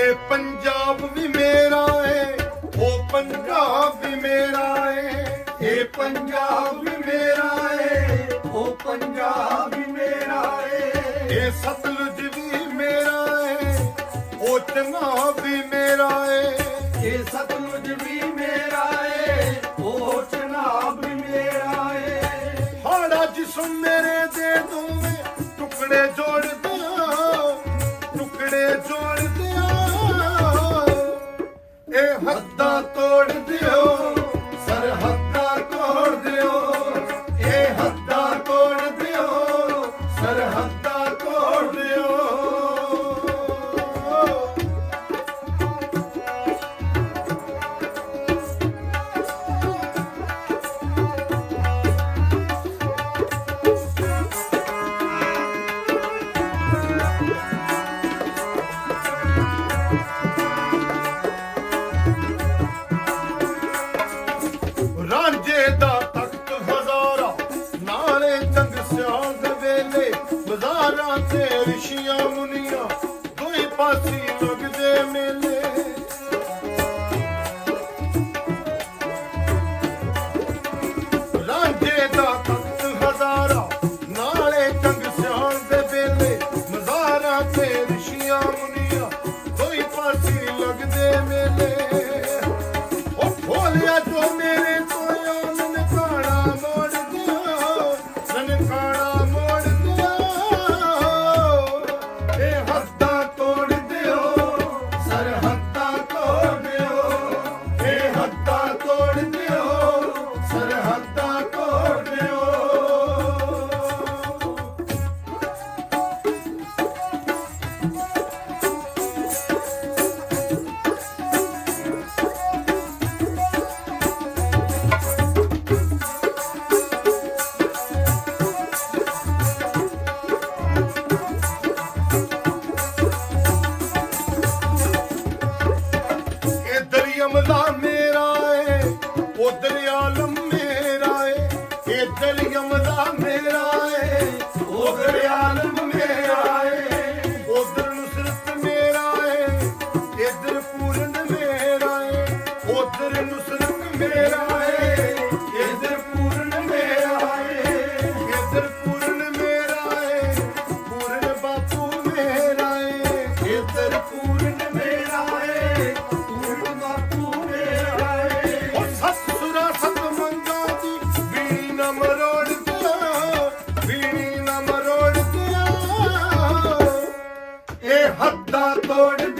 ਕੇ ਪੰਜਾਬ ਵੀ ਮੇਰਾ ਏ, ਉਹ ਪੰਜਾਬ ਵੀ ਮੇਰਾ ਏ। ਇਹ ਪੰਜਾਬ ਵੀ ਮੇਰਾ ਏ, ਉਹ ਪੰਜਾਬ ਵੀ ਮੇਰਾ ਏ। ਇਹ ਸਤਲੁਜ ਵੀ ਮੇਰਾ ਏ, ਉਹ ਚਨਾਬ ਵੀ ਮੇਰਾ ਏ। ਇਹ ਸਤਲੁਜ ਵੀ ਮੇਰਾ ਏ, ਉਹ ਚਨਾਬ ਵੀ ਮੇਰਾ ਏ। ਹਾੜਾ ਜਿਸਮ ਮੇਰੇ ਦੇ ਦੂਵੇਂ, ਟੁਕੜੇ ਜੋੜ ਪਾਸੀ ਜੁਗਦੇ ਮੇਲੇ தோடு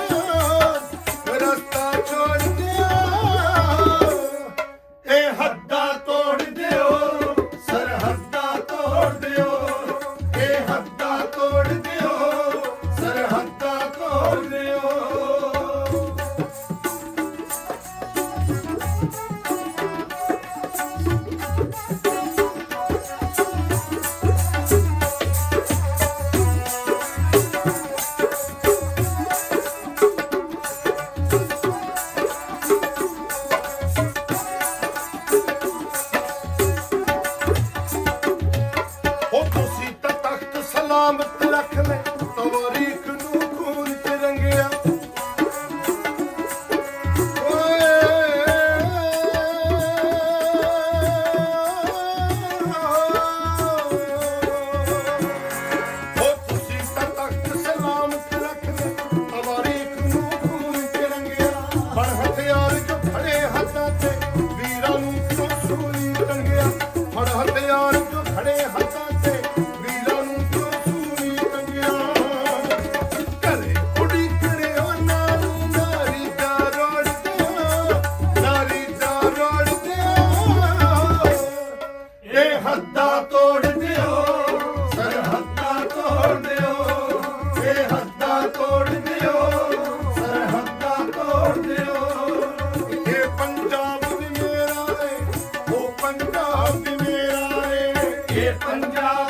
ये पंजाब